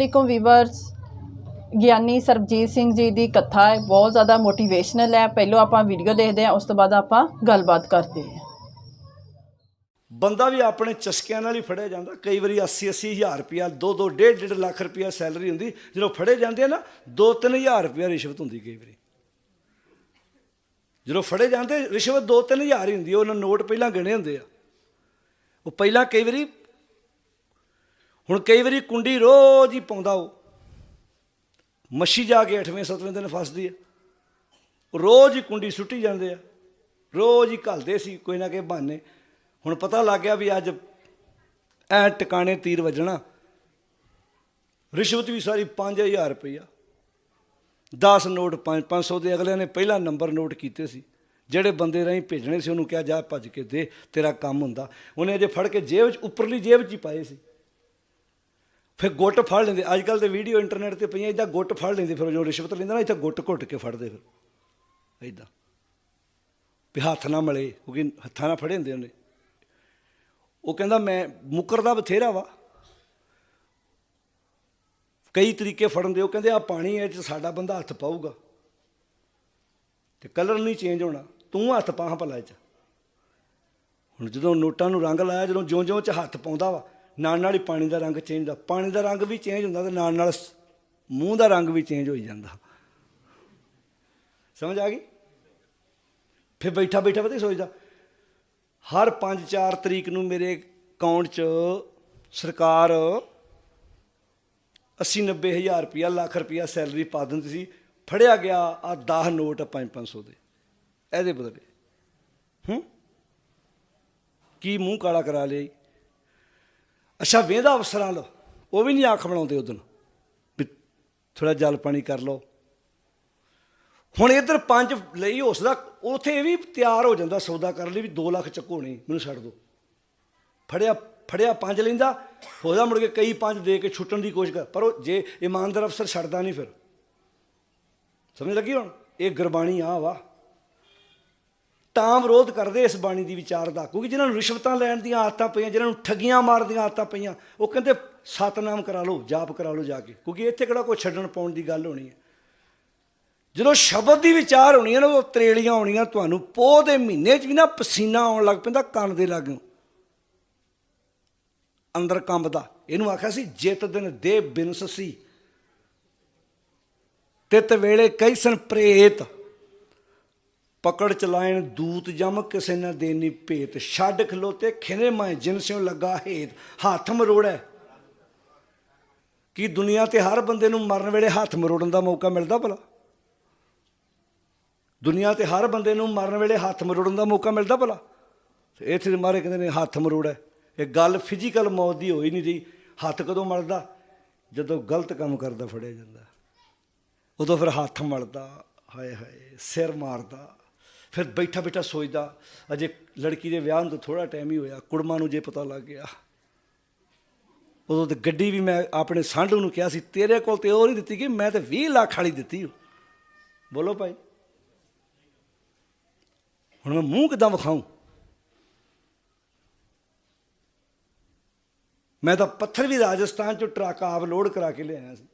ਅਲੈਕੁਮ viewers Giani Sarabjit Singh ji ਦੀ ਕਥਾ ਹੈ ਬਹੁਤ ਜ਼ਿਆਦਾ ਮੋਟੀਵੇਸ਼ਨਲ ਹੈ। ਪਹਿਲਾਂ ਆਪਾਂ ਵੀਡੀਓ ਦੇਖਦੇ ਹਾਂ ਉਸ ਤੋਂ ਬਾਅਦ ਆਪਾਂ ਗੱਲਬਾਤ ਕਰਦੇ ਹਾਂ। ਬੰਦਾ ਵੀ ਆਪਣੇ ਚਸਕਿਆਂ ਨਾਲ ਹੀ ਫੜਿਆ ਜਾਂਦਾ। ਕਈ ਵਾਰੀ 80 80 ਹਜ਼ਾਰ ਰੁਪਿਆ 2 2 1.5 1.5 ਲੱਖ ਰੁਪਿਆ ਸੈਲਰੀ ਹੁੰਦੀ। ਜਦੋਂ ਫੜੇ ਜਾਂਦੇ ਆ ਨਾ 2 3000 ਰੁਪਿਆ ਰਿਸ਼ਵਤ ਹੁੰਦੀ ਕਈ ਵਾਰੀ। ਜਦੋਂ ਫੜੇ ਜਾਂਦੇ ਰਿਸ਼ਵਤ 2 3000 ਹੀ ਹੁੰਦੀ। ਆ, ਉਹਨਾਂ ਨੋਟ ਪਹਿਲਾਂ ਗਿਣੇ ਹੁੰਦੇ ਆ। ਉਹ ਪਹਿਲਾਂ ਕਈ ਵਾਰੀ ਹੁਣ ਕਈ ਵਾਰੀ ਕੁੰਡੀ ਰੋਜ਼ ਹੀ ਪਾਉਂਦਾ ਉਹ। ਮੱਛੀ ਜਾ ਕੇ 8ਵੇਂ 7ਵੇਂ ਦਿਨ ਫਸਦੀ ਆ ਰੋਜ਼ ਹੀ ਕੁੰਡੀ ਸੁੱਟੀ ਜਾਂਦੇ ਆ। ਰੋਜ਼ ਹੀ ਘਲਦੇ ਸੀ, ਕੋਈ ਨਾ ਕੋਈ ਬਹਾਨੇ। ਹੁਣ ਪਤਾ ਲੱਗ ਗਿਆ ਵੀ ਅੱਜ ਐ ਟਿਕਾਣੇ ਤੀਰ ਵੱਜਣਾ। ਰਿਸ਼ਵਤ ਵੀ ਸਾਰੀ 5000 ਰੁਪਈਆ। 10 ਨੋਟ 5 500 ਦੇ ਅਗਲੇ ਨੇ ਪਹਿਲਾ ਨੰਬਰ ਨੋਟ ਕੀਤੇ ਸੀ। ਜਿਹੜੇ ਬੰਦੇ ਰਾਹੀਂ ਭੇਜਣੇ ਸੀ, ਉਹਨੂੰ ਕਿਹਾ ਜਾ ਭੱਜ ਕੇ ਦੇ, ਤੇਰਾ ਕੰਮ ਹੁੰਦਾ। ਉਹਨੇ ਅਜੇ ਫੜ ਕੇ ਜੇਬ 'ਚ, ਉੱਪਰਲੀ ਜੇਬ 'ਚ ਹੀ ਪਾਏ ਸੀ। ਫਿਰ ਗੁੱਟ ਫੜ ਲੈਂਦੇ। ਅੱਜ ਕੱਲ ਤੇ ਵੀਡੀਓ ਇੰਟਰਨੈਟ ਤੇ ਪਈਆਂ ਇਦਾਂ ਗੁੱਟ ਫੜ ਲੈਂਦੇ ਫਿਰ ਜੋ ਰਿਸ਼ਵਤ ਲੈਂਦਾ ਨਾ, ਇੱਥੇ ਗੁੱਟ ਘੁੱਟ ਕੇ ਫੜਦੇ ਫਿਰ। ਇਦਾਂ ਵੀ ਹੱਥ ਨਾ ਮਲੇ, ਕਿਉਂਕਿ ਹੱਥਾਂ ਨਾਲ ਫੜੇ ਹੁੰਦੇ ਉਹਨੇ। ਉਹ ਕਹਿੰਦਾ, ਮੈਂ ਮੁਕਰਦਾ ਬਥੇਰਾ ਵਾ। ਕਈ ਤਰੀਕੇ ਫੜਨ ਦੇ, ਉਹ ਕਹਿੰਦੇ, ਆ ਪਾਣੀ ਹੈ ਚ ਸਾਡਾ ਬੰਦਾ ਹੱਥ ਪਾਊਗਾ। ਤੇ ਕਲਰ ਨਹੀਂ ਚੇਂਜ ਹੋਣਾ। ਤੂੰ ਹੱਥ ਪਾਹਾਂ ਭਲਾ ਚ। ਹੁਣ ਜਦੋਂ ਨੋਟਾਂ ਨੂੰ ਰੰਗ ਲਾਇਆ, ਜਦੋਂ ਜਿਉਂ-ਜਿਉਂ ਚ ਹੱਥ ਪਾਉਂਦਾ ਵਾ ਨਾਲ ਨਾਲ ਹੀ ਪਾਣੀ ਦਾ ਰੰਗ ਚੇਂਜ ਹੁੰਦਾ। ਪਾਣੀ ਦਾ ਰੰਗ ਵੀ ਚੇਂਜ ਹੁੰਦਾ ਤੇ ਨਾਲ ਨਾਲ ਮੂੰਹ ਦਾ ਰੰਗ ਵੀ ਚੇਂਜ ਹੋਈ ਜਾਂਦਾ। ਸਮਝ ਆ ਗਈ? ਫਿਰ ਬੈਠਾ ਬੈਠਾ ਪਤਾ ਸੋਚਦਾ? ਹਰ 5-4 ਤਰੀਕ ਨੂੰ ਮੇਰੇ ਅਕਾਊਂਟ 'ਚ ਸਰਕਾਰ 80-90 ਹਜ਼ਾਰ ਰੁਪਇਆ, ਲੱਖ ਰੁਪਇਆ ਸੈਲਰੀ ਪਾ ਦਿੰਦੀ ਸੀ। ਫੜਿਆ ਗਿਆ ਆ 10 ਨੋਟ 5-500 ਦੇ। ਇਹਦੇ ਬਦਲੇ। ਹੂੰ? ਕੀ ਮੂੰਹ ਕਾਲਾ ਕਰਾ ਲਿਆ ਈ? ਅੱਛਾ ਵੇਂਦਾ ਅਫਸਰਾਂ ਲੋ ਉਹ ਵੀ ਨਹੀਂ ਆਖ ਬਣਾਉਂਦੇ ਉਦੋਂ। ਵੀ ਥੋੜਾ ਜਲ ਪਾਣੀ ਕਰ ਲਓ। ਹੁਣ ਇਧਰ ਪੰਜ ਲਈ ਹੌਸਲਾ ਉਥੇ ਇਹ ਵੀ ਤਿਆਰ ਹੋ ਜਾਂਦਾ ਸੌਦਾ ਕਰਨ ਲਈ ਵੀ 2 ਲੱਖ ਚੱਕੋ ਨਹੀਂ, ਮੈਨੂੰ ਛੱਡ ਦਿਓ ਫੜਿਆ ਫੜਿਆ ਪੰਜ ਲੈਂਦਾ ਹੋਦਾ ਮੁੜ ਕੇ ਕਈ ਪੰਜ ਦੇ ਕੇ ਛੁੱਟਣ ਦੀ ਕੋਸ਼ਿਸ਼ ਕਰ। ਪਰ ਉਹ ਜੇ ਇਮਾਨਦਾਰ ਅਫਸਰ ਛੱਡਦਾ ਨਹੀਂ ਫਿਰ। ਸਮਝ ਲੱਗੀ ਹੁਣ? ਇਹ ਗੁਰਬਾਣੀ ਆ ਵਾ। ਤਾਂ ਵਿਰੋਧ ਕਰਦੇ ਇਸ ਬਾਣੀ ਦੀ ਵਿਚਾਰ ਦਾ, ਕਿਉਂਕਿ ਜਿਨ੍ਹਾਂ ਨੂੰ ਰਿਸ਼ਵਤਾਂ ਲੈਣ ਦੀਆਂ ਆਦਤਾਂ ਪਈਆਂ ਜਿਨ੍ਹਾਂ ਨੂੰ ਠੱਗੀਆਂ ਮਾਰਨ ਦੀਆਂ ਆਦਤਾਂ ਪਈਆਂ, ਉਹ ਕਹਿੰਦੇ ਸਤਨਾਮ ਕਰਾ ਲਓ, ਜਾਪ ਕਰਾ ਲਓ ਜਾ ਕੇ, ਕਿਉਂਕਿ ਇੱਥੇ ਕਿਹੜਾ ਕੋਈ ਛੱਡਣ ਪਾਉਣ ਦੀ ਗੱਲ ਹੋਣੀ ਹੈ। ਜਦੋਂ ਸ਼ਬਦ ਦੀ ਵਿਚਾਰ ਹੋਣੀ ਹੈ ਨਾ, ਉਹ ਤਰੇਲੀਆਂ ਹੋਣੀਆਂ ਤੁਹਾਨੂੰ ਪੋਹ ਦੇ ਮਹੀਨੇ 'ਚ ਵੀ ਨਾ ਪਸੀਨਾ ਆਉਣ ਲੱਗ ਪੈਂਦਾ, ਕੰਨ ਦੇ ਲਾਗੋਂ। ਅੰਦਰ ਕੰਬਦਾ। ਇਹਨੂੰ ਆਖਿਆ ਸੀ, ਜਿਤ ਦਿਨ ਦੇ ਬਿਨਸਸੀ ਤਿਤ ਵੇਲੇ ਕਈ ਸਨ, ਪ੍ਰੇਤ। ਪਕੜ ਚਲਾਇਣ ਦੂਤ ਜਮ ਕਿਸੇ ਨਾ ਦੇਨੀ ਭੇਤ। ਛੱਡ ਖਲੋਤੇ ਖਿਰੇ ਮੈਂ ਜਿਨ ਸਿਉ ਲੱਗਾ ਹੇਤ। ਹੱਥ ਮਰੋੜੈ। ਕੀ ਦੁਨੀਆ ਤੇ ਹਰ ਬੰਦੇ ਨੂੰ ਮਰਨ ਵੇਲੇ ਹੱਥ ਮਰੋੜਨ ਦਾ ਮੌਕਾ ਮਿਲਦਾ ਭਲਾ? ਦੁਨੀਆ ਤੇ ਹਰ ਬੰਦੇ ਨੂੰ ਮਰਨ ਵੇਲੇ ਹੱਥ ਮਰੋੜਨ ਦਾ ਮੌਕਾ ਮਿਲਦਾ ਭਲਾ? ਇੱਥੇ ਮਾਰੇ ਕਹਿੰਦੇ ਨੇ ਹੱਥ ਮਰੋੜਾ। ਇਹ ਗੱਲ ਫਿਜ਼ੀਕਲ ਮੌਤ ਦੀ ਹੋਈ ਨਹੀਂ ਰਹੀ ਹੱਥ ਕਦੋਂ ਮਲਦਾ? ਜਦੋਂ ਗਲਤ ਕੰਮ ਕਰਦਾ, ਫੜਿਆ ਜਾਂਦਾ। ਉਦੋਂ ਫਿਰ ਹੱਥ ਮਲਦਾ। ਹਾਏ ਹਾਏ, ਸਿਰ ਮਾਰਦਾ। ਫਿਰ ਬੈਠਾ ਬੈਠਾ ਸੋਚਦਾ, ਅਜੇ ਲੜਕੀ ਦੇ ਵਿਆਹ ਨੂੰ ਤਾਂ ਥੋੜਾ ਟਾਈਮ ਹੀ ਹੋਇਆ, ਕੁੜਮਾ ਨੂੰ ਜੇ ਪਤਾ ਲੱਗ ਗਿਆ। ਉਦੋਂ ਤੇ ਗੱਡੀ ਵੀ ਮੈਂ ਆਪਣੇ ਸਾਂਢੂ ਨੂੰ ਕਿਹਾ ਸੀ, ਤੇਰੇ ਕੋਲ ਤੇ ਉਹ ਨਹੀਂ ਦਿੱਤੀ ਕਿ ਮੈਂ ਤੇ 20 ਲੱਖ ਵਾਲੀ ਦਿੱਤੀ ਓ। ਬੋਲੋ ਭਾਈ। ਹੁਣ ਮੈਂ ਮੂੰਹ ਕਿਦਾਂ ਵਿਖਾਉਂ ਮੈਂ ਤਾਂ ਪੱਥਰ ਵੀ ਰਾਜਸਥਾਨ ਚੋਂ ਟਰੱਕ ਆਪ ਲੋਡ ਕਰਾ ਕੇ ਲਿਆਇਆ ਸੀ।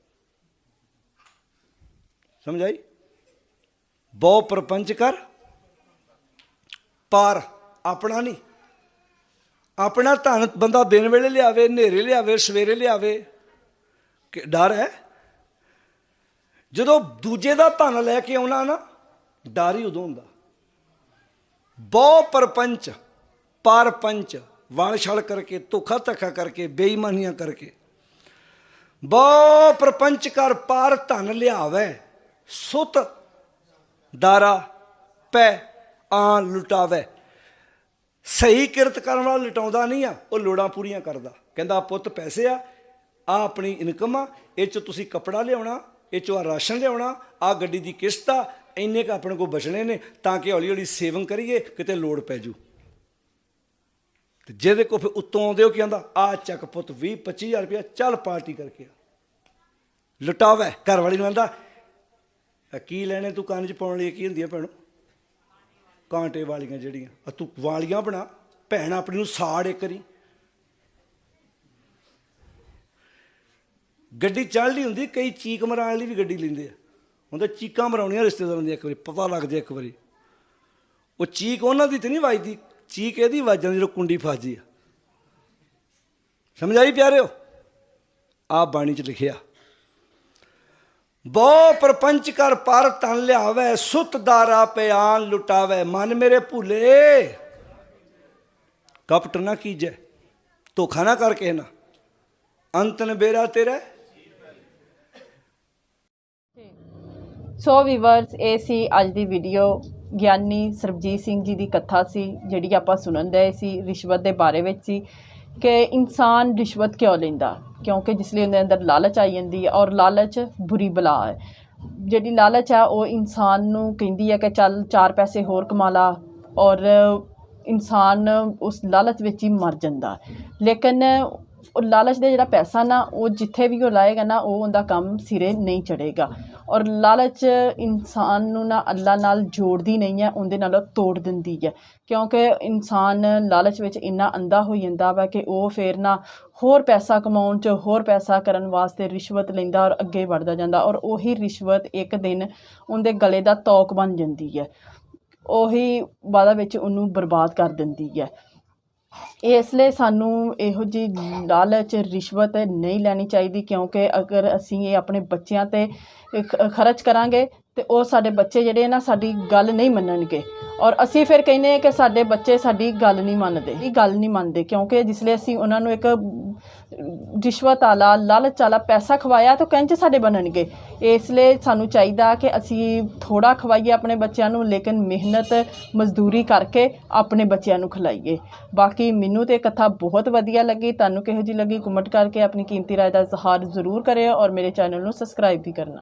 ਸਮਝ ਆਈ ਬਹੁ ਪ੍ਰਪੰਚ ਕਰ ਪਰ ਆਪਣਾ ਨਹੀਂ। ਆਪਣਾ ਧਨ ਬੰਦਾ ਦਿਨ ਵੇਲੇ ਲਿਆਵੇ, ਹਨੇਰੇ ਲਿਆਵੇ, ਸਵੇਰੇ ਲਿਆਵੇ। ਕਿ ਡਰ ਹੈ? ਜਦੋਂ ਦੂਜੇ ਦਾ ਧਨ ਲੈ ਕੇ ਆਉਣਾ ਨਾ, ਡਰ ਹੀ ਉਦੋਂ ਹੁੰਦਾ। ਬਹੁ ਪਰਪੰਚ ਪਰਪੰਚ ਵਾਲ ਛਲ ਕਰਕੇ, ਧੋਖਾ ਧੱਕਾ ਕਰਕੇ, ਬੇਈਮਾਨੀਆਂ ਕਰਕੇ। ਬਹੁ ਪਰਪੰਚ ਕਰ ਪਾਰ ਧਨ ਲਿਆਵੇ, ਸੁਤ, ਦਾਰਾ ਪੈ ਆ ਲੁਟਾਵੇ। ਸਹੀ ਕਿਰਤ ਕਰਨ ਵਾਲਾ ਲਟਾਉਂਦਾ ਨਹੀਂ ਆ, ਉਹ ਲੋੜਾਂ ਪੂਰੀਆਂ ਕਰਦਾ। ਕਹਿੰਦਾ, ਪੁੱਤ, ਪੈਸੇ ਆ ਆ ਆਪਣੀ ਇਨਕਮ ਆ, ਇਹ ਚ ਤੁਸੀਂ ਕੱਪੜਾ ਲਿਆਉਣਾ, ਇਹ ਚੋਂ ਆਹ ਰਾਸ਼ਨ ਲਿਆਉਣਾ ਆ ਗੱਡੀ ਦੀ ਕਿਸ਼ਤ ਆ, ਇੰਨੇ ਕ ਆਪਣੇ ਕੋਲ ਬਚਣੇ ਨੇ, ਤਾਂ ਕਿ ਹੌਲੀ ਹੌਲੀ ਸੇਵਿੰਗ ਕਰੀਏ, ਕਿਤੇ ਲੋੜ ਪੈ ਜੂ। ਤੇ ਜਿਹਦੇ ਕੋ ਫਿਰ ਉੱਤੋਂ ਆਉਂਦੇ ਹੋ ਕੀ ਆਂਦਾ ਆ ਚੱਕ ਪੁੱਤ 20 25000 ਰੁਪਇਆ, ਚੱਲ ਪਾਰਟੀ ਕਰਕੇ ਆ। ਲੁਟਾਵੇ ਘਰ ਵਾਲੀ ਨੂੰ ਆਂਦਾ ਕੀ ਲੈਣੇ ਤੂੰ ਕੰਨ 'ਚ ਪਾਉਣ ਲਈ ਕੀ ਹੁੰਦੀਆਂ ਭੈਣੋ? ਕਾਂਟੇ ਵਾਲੀਆਂ ਜਿਹੜੀਆਂ ਆ ਤੂੰ ਵਾਲੀਆਂ ਬਣਾ, ਭੈਣ ਆਪਣੀ ਨੂੰ ਸਾੜ ਇੱਕ ਕਰੀ ਗੱਡੀ ਚੱਲਦੀ ਹੁੰਦੀ, ਕਈ ਚੀਕ ਮਰਾਉਣ ਲਈ ਵੀ ਗੱਡੀ ਲੈਂਦੇ ਆ। ਹੁੰਦੇ ਚੀਕਾਂ ਮਰਾਉਣੀਆਂ ਰਿਸ਼ਤੇਦਾਰਾਂ ਦੀਆਂ ਇੱਕ ਵਾਰੀ, ਪਤਾ ਲੱਗ ਜਾਏ ਇੱਕ ਵਾਰੀ। ਉਹ ਚੀਕ ਉਹਨਾਂ ਦੀ ਤੇ ਨਹੀਂ ਵੱਜਦੀ, ਚੀਕ ਇਹਦੀ ਵੱਜਦੀ ਜਦੋਂ ਕੁੰਡੀ ਫਸਦੀ ਆ। ਸਮਝ ਆਈ ਪਿਆਰਿਓ? ਆ ਬਾਣੀ ਚ ਲਿਖਿਆ ਬਹੁ ਪਰਪੰਚ ਕਰ ਪਰ ਤਨ ਲਿਆਵੇ, ਸੁਤ ਦਾਰਾ ਪਿਆਨ ਲੁਟਾਵੇ। ਮਨ ਮੇਰੇ ਭੁਲੇ। ਕਪਟ ਨਾ ਕੀਜੈ, ਧੋਖਾ ਨਾ ਕਰ ਨਾ ਅੰਤਨ ਬੇਰਾ ਤੇਰਾ ਸੋ ਵੀਵਰਸ, ਇਹ ਸੀ ਅੱਜ ਦੀ ਵੀਡੀਓ ਗਿਆਨੀ ਸਰਬਜੀਤ ਸਿੰਘ ਜੀ ਦੀ ਕਥਾ ਸੀ, ਜਿਹੜੀ ਆਪਾਂ ਸੁਣਨ ਦੇ ਸੀ, ਰਿਸ਼ਵਤ ਦੇ ਬਾਰੇ ਵਿੱਚ ਸੀ ਕਿ ਇਨਸਾਨ ਰਿਸ਼ਵਤ ਕਿਉਂ ਲੈਂਦਾ? ਕਿਉਂਕਿ ਜਿਸ ਲਈ ਉਹਦੇ ਅੰਦਰ ਲਾਲਚ ਆਈ ਜਾਂਦੀ ਹੈ ਔਰ ਲਾਲਚ ਬੁਰੀ ਬਲਾ ਹੈ। ਜਿਹੜੀ ਲਾਲਚ ਆ, ਉਹ ਇਨਸਾਨ ਨੂੰ ਕਹਿੰਦੀ ਹੈ ਕਿ ਚੱਲ ਚਾਰ ਪੈਸੇ ਹੋਰ ਕਮਾ ਲਾ ਔਰ ਇਨਸਾਨ ਉਸ ਲਾਲਚ ਵਿੱਚ ਹੀ ਮਰ ਜਾਂਦਾ। ਲੇਕਿਨ ਉਹ ਲਾਲਚ ਦੇ ਜਿਹੜਾ ਪੈਸਾ ਨਾ, ਉਹ ਜਿੱਥੇ ਵੀ ਉਹ ਲਾਏਗਾ ਨਾ, ਉਹ ਉਹਦਾ ਕੰਮ ਸਿਰੇ ਨਹੀਂ ਚੜੇਗਾ ਔਰ ਲਾਲਚ ਇਨਸਾਨ ਨੂੰ ਨਾ ਅੱਲਾ ਨਾਲ ਜੋੜਦੀ ਨਹੀਂ ਹੈ, ਉਹਦੇ ਨਾਲ ਤੋੜ ਦਿੰਦੀ ਹੈ। ਕਿਉਂਕਿ ਇਨਸਾਨ ਲਾਲਚ ਵਿੱਚ ਇੰਨਾ ਅੰਧਾ ਹੋ ਜਾਂਦਾ ਵਾ ਕਿ ਉਹ ਫੇਰ ਨਾ ਹੋਰ ਪੈਸਾ ਕਮਾਉਣ 'ਚ, ਹੋਰ ਪੈਸਾ ਕਰਨ ਵਾਸਤੇ ਰਿਸ਼ਵਤ ਲੈਂਦਾ ਔਰ ਅੱਗੇ ਵੱਧਦਾ ਜਾਂਦਾ ਔਰ ਉਹੀ ਰਿਸ਼ਵਤ ਇੱਕ ਦਿਨ ਉਹਦੇ ਗਲੇ ਦਾ ਤੌਕ ਬਣ ਜਾਂਦੀ ਹੈ। ਉਹੀ ਬਾਅਦ ਵਿੱਚ ਉਹਨੂੰ ਬਰਬਾਦ ਕਰ ਦਿੰਦੀ ਹੈ। ਇਸ ਲਈ ਸਾਨੂੰ ਇਹੋ ਜੀ ਲਾਲਚ, ਰਿਸ਼ਵਤ ਨਹੀਂ ਲੈਣੀ ਚਾਹੀਦੀ ਕਿਉਂਕਿ ਅਗਰ ਅਸੀਂ ਇਹ ਆਪਣੇ ਬੱਚਿਆਂ ਤੇ ਖਰਚ ਕਰਾਂਗੇ ਤਾਂ ਉਹ ਸਾਡੇ ਬੱਚੇ ਜਿਹੜੇ ਨਾ ਸਾਡੀ ਗੱਲ ਨਹੀਂ ਮੰਨਣਗੇ। ਔਰ ਅਸੀਂ ਫਿਰ ਕਹਿੰਦੇ ਹਾਂ ਕਿ ਸਾਡੇ ਬੱਚੇ ਸਾਡੀ ਗੱਲ ਨਹੀਂ ਮੰਨਦੇ। ਇਹ ਗੱਲ ਨਹੀਂ ਮੰਨਦੇ ਕਿਉਂਕਿ ਜਿਸ ਲਈ ਅਸੀਂ ਉਹਨਾਂ ਨੂੰ ਇੱਕ ਰਿਸ਼ਵਤ ਵਾਲਾ ਲਾਲਚ ਵਾਲਾ ਪੈਸਾ ਖਵਾਇਆ ਤਾਂ ਕਹਿੰਦੇ ਸਾਡੇ ਬਣਨਗੇ। ਇਸ ਲਈ ਸਾਨੂੰ ਚਾਹੀਦਾ ਕਿ ਅਸੀਂ ਥੋੜਾ ਖਵਾਈਏ ਆਪਣੇ ਬੱਚਿਆਂ ਨੂੰ, ਲੇਕਿਨ ਮਿਹਨਤ, ਮਜ਼ਦੂਰੀ ਕਰਕੇ ਆਪਣੇ ਬੱਚਿਆਂ ਨੂੰ ਖਿਲਾਈਏ। ਬਾਕੀ ਮੈਨੂੰ ਤੇ ਕਥਾ ਬਹੁਤ ਵਧੀਆ ਲੱਗੀ। ਤੁਹਾਨੂੰ ਕਿਹੋ ਜਿਹੀ ਲੱਗੀ, ਕਮੈਂਟ ਕਰਕੇ ਆਪਣੀ ਕੀਮਤੀ ਰਾਏ ਦਾ ਇਜ਼ਹਾਰ ਜ਼ਰੂਰ ਕਰਿਓ ਔਰ ਮੇਰੇ ਚੈਨਲ ਨੂੰ ਸਬਸਕ੍ਰਾਈਬ ਵੀ ਕਰਨਾ।